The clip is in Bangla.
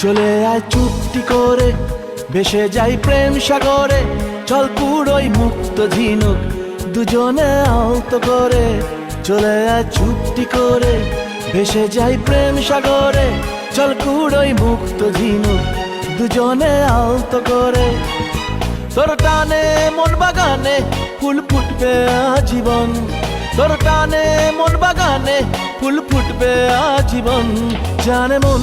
চলে আয় চুপটি করে, ভেসে যাই প্রেম সাগরে, চল পুরোই মুক্ত ঝিনুক দুজনে আলতো করে। চলে আয় চুপটি করে, ভেসে যাই প্রেম সাগরে, চল কুড়োই মুক্ত ঝিনুক দুজনে আলতো করে। তোর টানে মন বাগানে ফুল ফুটবে আজীবন। তোর টানে মন বাগানে ফুল ফুটবে আজীবন। জানে মন